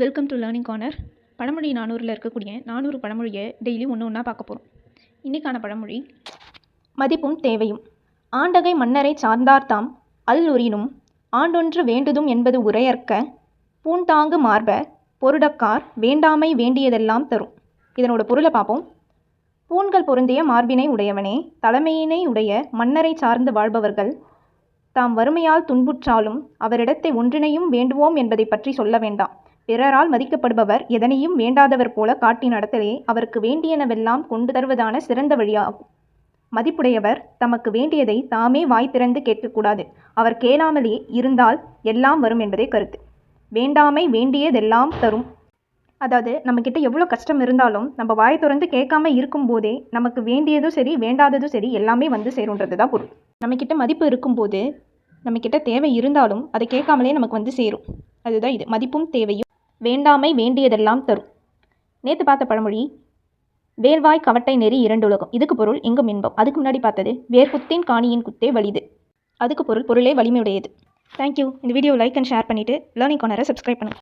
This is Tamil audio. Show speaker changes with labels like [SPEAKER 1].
[SPEAKER 1] வெல்கம் டு லேர்னிங் கார்னர் பழமொழி நானூறில் இருக்கக்கூடிய நானூறு பழமொழியை டெய்லி ஒன்று ஒன்றா பார்க்க போகிறோம் இன்றைக்கான பழமொழி மதிப்பும் தேவையும். ஆண்டகை மன்னரை சார்ந்தார்தாம் அல்லுரினும் ஆண்டொன்று வேண்டுதும் என்பது உரையற்க பூண்டாங்கு மார்ப பொருடக்கார் வேண்டாமை வேண்டியதெல்லாம் தரும். இதனோட பொருளை பார்ப்போம். பூண்கள் பொருந்திய மார்பினை உடையவனே தலைமையினை உடைய மன்னரை சார்ந்து வாழ்பவர்கள் தாம் வறுமையால் துன்புற்றாலும் அவரிடத்தை ஒன்றினையும் வேண்டுவோம் என்பதை பற்றி சொல்ல வேண்டாம். பிறரால் மதிக்கப்படுபவர் எதனையும் வேண்டாதவர் போல காட்டி நடத்தலே அவருக்கு வேண்டியனவெல்லாம் கொண்டு தருவதான சிறந்த வழியாகும். மதிப்புடையவர் தமக்கு வேண்டியதை தாமே வாய் திறந்து கேட்கக்கூடாது. அவர் கேளாமலே இருந்தால் எல்லாம் வரும் என்பதே கருத்து. வேண்டாமை வேண்டியதெல்லாம் தரும். அதாவது நம்மக்கிட்ட எவ்வளோ கஷ்டம் இருந்தாலும் நம்ம வாய் திறந்து கேட்காம இருக்கும்போதே நமக்கு வேண்டியதும் சரி வேண்டாததும் சரி எல்லாமே வந்து சேருன்றது தான் பொருள். நம்மக்கிட்ட மதிப்பு இருக்கும்போது நம்மக்கிட்ட தேவை இருந்தாலும் அதை கேட்காமலே நமக்கு வந்து சேரும். அதுதான் இது. மதிப்பும் தேவையும். வேண்டாமை வேண்டியதெல்லாம் தரும். நேற்று பார்த்த பழமொழி வேல்வாய் கவட்டை நெறி இரண்டுலகம் இதுக்கு பொருள் எங்கும் இன்பம். அதுக்கு முன்னாடி பார்த்தது வேர்குத்தின் காணியின் குத்தே வலிது. அதுக்கு பொருள் பொருளே வலிமையுடையது. தேங்க்யூ இந்த வீடியோ லைக் அண்ட் ஷேர் பண்ணிவிட்டு லேர்னிங் கார்னரை சப்ஸ்கிரைப் பண்ணுங்கள்